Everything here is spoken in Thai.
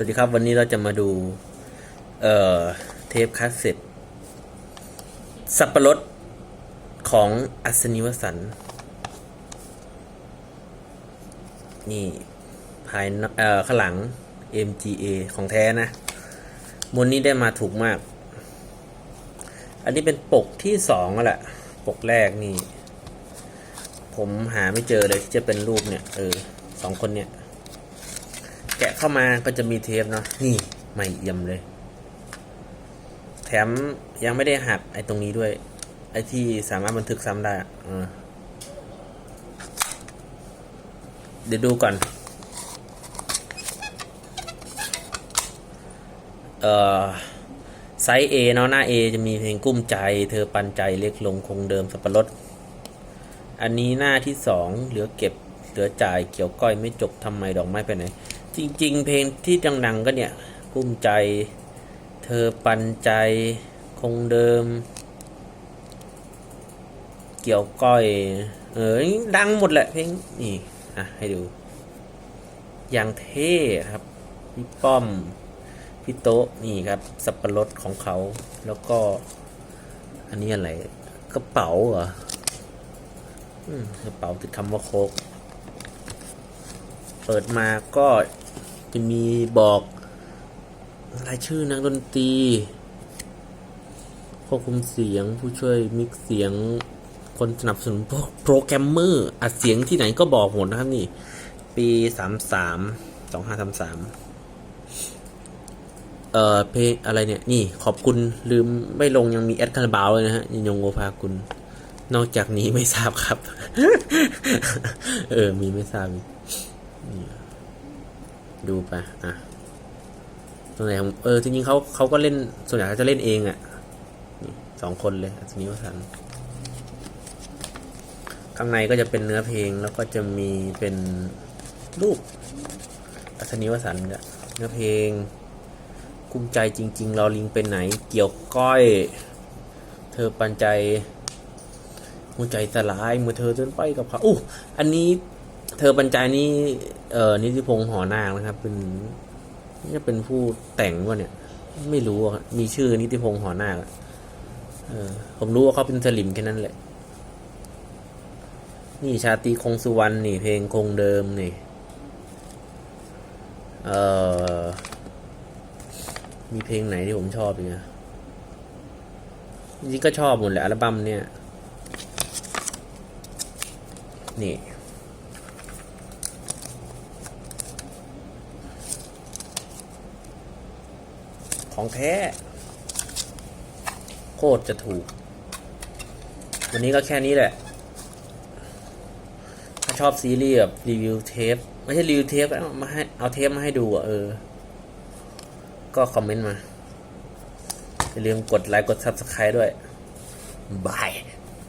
สวัสดีครับวันนี้เราจะมาดู เอ่อ เทปคาสเซ็ตสับปะรดของอัศนิวสัน นี่ ภายเอ่อข้างหลัง MGA ของแท้นะมวนนี้ได้มาถูกมาก อันนี้เป็นปกที่สองแล้วแหละ ปกแรกนี่ ผมหาไม่เจอเลยที่จะเป็นรูปเนี่ย เออสองคนเนี่ย แกะเข้ามาก็จะมีเทปเนาะนี่ใหม่เอี่ยมเลย แถมยังไม่ได้หักไอ้ตรงนี้ด้วย ไอ้ที่สามารถบันทึกซ้ำได้อะเออเดี๋ยวดูก่อน เอ่อ ไซส์ A เนาะหน้า A จะมีเพลงกุ้มใจ เธอปันใจเล็กลงคงเดิมสับปะรด อันนี้หน้าที่สองเหลือเก็บเหลือจ่ายเกี่ยวก้อยไม่จบทำไมดอกไม้ไปไหน จริงๆ เพลงที่ดังๆก็เนี่ยกุ้มใจ เธอปันใจ คงเดิม เกี่ยวก้อย เออดังหมดแหละเพลงนี่อะให้ดู อย่างเท่ครับพี่ป้อมพี่โต๊ะนี่ครับ สับปะรดของเขา แล้วก็ อันนี้อะไรกระเป๋าเหรออืมกระเป๋าติดคำว่าโคกเปิดมาก็ จะมีบอกรายชื่อนักดนตรีควบคุมเสียงผู้ช่วยมิกเสียงคนสนับสนุนโปรแกรมเมอร์อัดเสียงที่ไหนก็บอกหมดนะครับนี่ ปีสามสามสองห้าสามสามเอ่อเพลงอะไรเนี่ย นี่ขอบคุณลืมไม่ลงยังมีแอดคาราบาวเลยนะฮะยินยงโอภาคุณ นอกจากนี้ไม่ทราบครับ เออ มีไม่ทราบอีกนี่ ดูไปอะตัวไหนของเออจริงๆเขาเขาก็เล่นส่วนใหญ่เขาจะเล่นเองอะ่ะสองคนเลยอัศนีวสันข้างในก็จะเป็นเนื้อเพลงแล้วก็จะมีเป็นรูปอัศนีวสันต์เนี่ยเนื้อเพลงกุ้มใจจริง ๆ เราลิงเป็นไหน เกี่ยวก้อย เธอปันใจหัวใจสลายเมื่อเธอเดินไปกับเขาอู้อันนี้ เธอปัญจายนี่เอ่อนิติพงษ์หอนางนะครับ เป็นนี่เป็นผู้แต่งว่าเนี่ย ไม่รู้อะมีชื่อนิติพงษ์หอนางเออผมรู้ว่าเขาเป็นสลิมแค่นั้นแหละ นี่ชาตรีคงสุวรรณนี่ เพลงคงเดิมนี่ เออมีเพลงไหนที่ผมชอบอีกนะจริงก็ชอบหมดแหละอัลบั้มเนี่ย นี่ ของแท้ โคตรจะถูก วันนี้ก็แค่นี้แหละ ถ้าชอบซีรีส์แบบรีวิวเทป ไม่ใช่รีวิวเทปเอามาให้เอาเทปมาให้ดูอเออ ก็คอมเมนต์มา อย่าลืมกดไลค์กด Subscribe ด้วยบาย